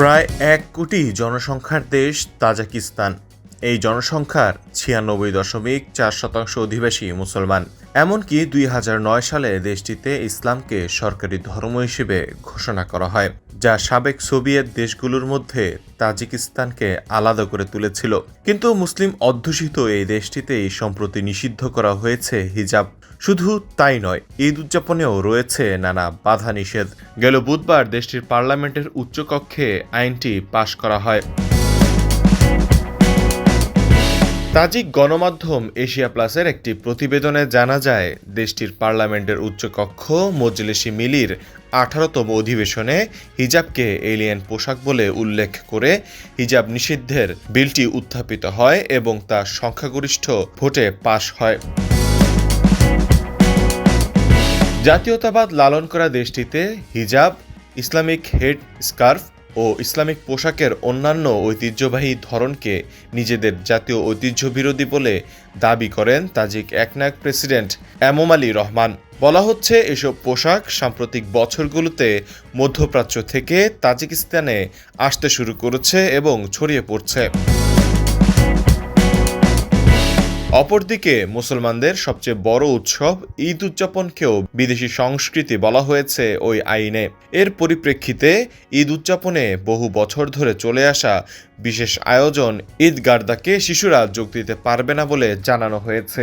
প্রায় এক কোটি জনসংখ্যার দেশ তাজাকিস্তান। এই জনসংখ্যার ছিয়ানব্বই দশমিক চার শতাংশ অধিবাসী মুসলমান। এমনকি দুই হাজার নয় সালে দেশটিতে ইসলামকে সরকারি ধর্ম হিসেবে ঘোষণা করা হয়, যা সাবেক সোভিয়েত দেশগুলোর মধ্যে তাজিকিস্তানকে আলাদা করে তুলেছিল। কিন্তু মুসলিম অধ্যুষিত এই দেশটিতেই সম্প্রতি নিষিদ্ধ করা হয়েছে হিজাব। শুধু তাই নয়, ঈদ উদযাপনেও রয়েছে নানা বাধা নিষেধ গেল বুধবার দেশটির পার্লামেন্টের উচ্চকক্ষে আইনটি পাশ করা হয়। তাজিক গণমাধ্যম এশিয়া প্লাসের একটি প্রতিবেদনে জানা যায়, দেশটির পার্লামেন্টের উচ্চকক্ষ মজলিসি মিলির আঠারোতম অধিবেশনে হিজাবকে এলিয়েন পোশাক বলে উল্লেখ করে হিজাব নিষিদ্ধের বিলটি উত্থাপিত হয় এবং তা সংখ্যাগরিষ্ঠ ভোটে পাশ হয়। জাতীয়তাবাদ লালন করা দেশটিতে হিজাব, ইসলামিক হেড স্কার্ফ ও ইসলামিক পোশাকের অন্যান্য ঐতিহ্যবাহী ধরনকে নিজেদের জাতীয় ঐতিহ্যবিরোধী বলে দাবি করেন তাজিক একনাক প্রেসিডেন্ট এমম আলী রহমান। বলা হচ্ছে, এসব পোশাক সাম্প্রতিক বছরগুলোতে মধ্যপ্রাচ্য থেকে তাজিকিস্তানে আসতে শুরু করেছে এবং ছড়িয়ে পড়ছে। অপরদিকে মুসলমানদের সবচেয়ে বড় উৎসব ঈদ উদযাপনকেও বিদেশি সংস্কৃতি বলা হয়েছে ওই আইনে। এর পরিপ্রেক্ষিতে ঈদ উদযাপনে বহু বছর ধরে চলে আসা বিশেষ আয়োজন ঈদ গার্দাকে শিশুরা যোগ দিতে পারবে না বলে জানানো হয়েছে।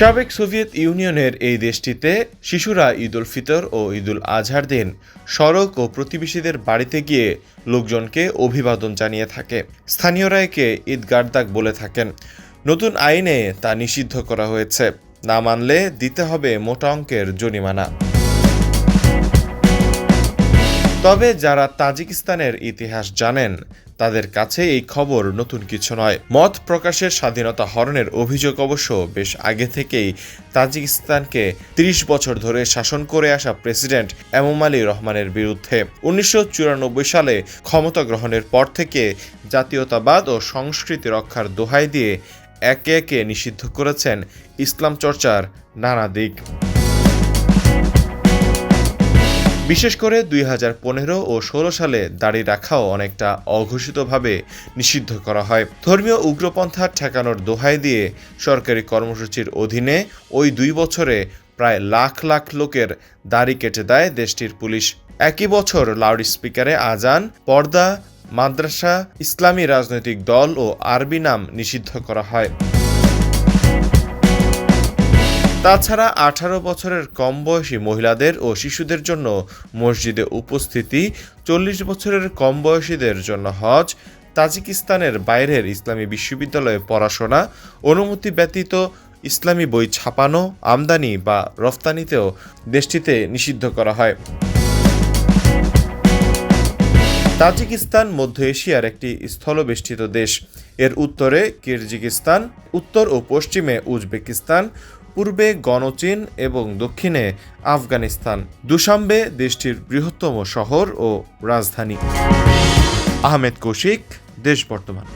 সাবেক সোভিয়েত ইউনিয়নের এই দেশটিতে শিশুরা ঈদ উল ফিতর ও ঈদুল আজহার দিন সড়ক ও প্রতিবেশীদের বাড়িতে গিয়ে লোকজনকে অভিবাদন জানিয়ে থাকে। স্থানীয়রা একে ঈদ গার্দাক বলে থাকেন। নতুন আইনে তা নিষিদ্ধ করা হয়েছে। না মানলে দিতে হবে মোটা অঙ্কের জরিমানা। তবে যারা তাজিকিস্তানের ইতিহাস জানেন তাদের কাছে এই খবর নতুন কিছু নয়। মত প্রকাশের স্বাধীনতা হরণের অভিযোগ অবশ্য বেশ আগে থেকেই তাজিকিস্তানকে ৩০ বছর ধরে শাসন করে আসা প্রেসিডেন্ট এমম আলী রহমানের বিরুদ্ধে। উনিশশো চুরানব্বই সালে ক্ষমতা গ্রহণের পর থেকে জাতীয়তাবাদ ও সংস্কৃতি রক্ষার দোহাই দিয়ে একে একে নিষিদ্ধ করেছেন ইসলাম চর্চার নানা দিক। বিশেষ করে দুই হাজার পনেরো ও ষোলো সালে দাড়ি রাখাও অনেকটা অঘোষিতভাবে নিষিদ্ধ করা হয়। ধর্মীয় উগ্রপন্থা ঠেকানোর দোহাই দিয়ে সরকারি কর্মসূচির অধীনে ওই দুই বছরে প্রায় লাখ লাখ লোকের দাড়ি কেটে দেয় দেশটির পুলিশ। একই বছর লাউড স্পিকারে আজান, পর্দা, মাদ্রাসা, ইসলামী রাজনৈতিক দল ও আরবি নাম নিষিদ্ধ করা হয়। তাছাড়া আঠারো বছরের কম বয়সী মহিলাদের ও শিশুদের জন্য মসজিদে উপস্থিতি, চল্লিশ বছরের কম বয়সীদের জন্য হজ, তাজিকিস্তানের বাইরের ইসলামী বিশ্ববিদ্যালয়ে পড়াশোনা, অনুমতি ব্যতীত ইসলামী বই ছাপানো, আমদানি বা রফতানিতেও দেশটিতে নিষিদ্ধ করা হয়। তাজিকিস্তান মধ্য এশিয়ার একটি স্থলবেষ্টিত দেশ। এর উত্তরে কিরজিকিস্তান, উত্তর ও পশ্চিমে উজবেকিস্তান পূর্বে গণচীন এবং দক্ষিণে আফগানিস্তান। দুশাম্বে দেশটির বৃহত্তম শহর ও রাজধানী। আহমেদ কৌশিক, দেশ বর্তমান।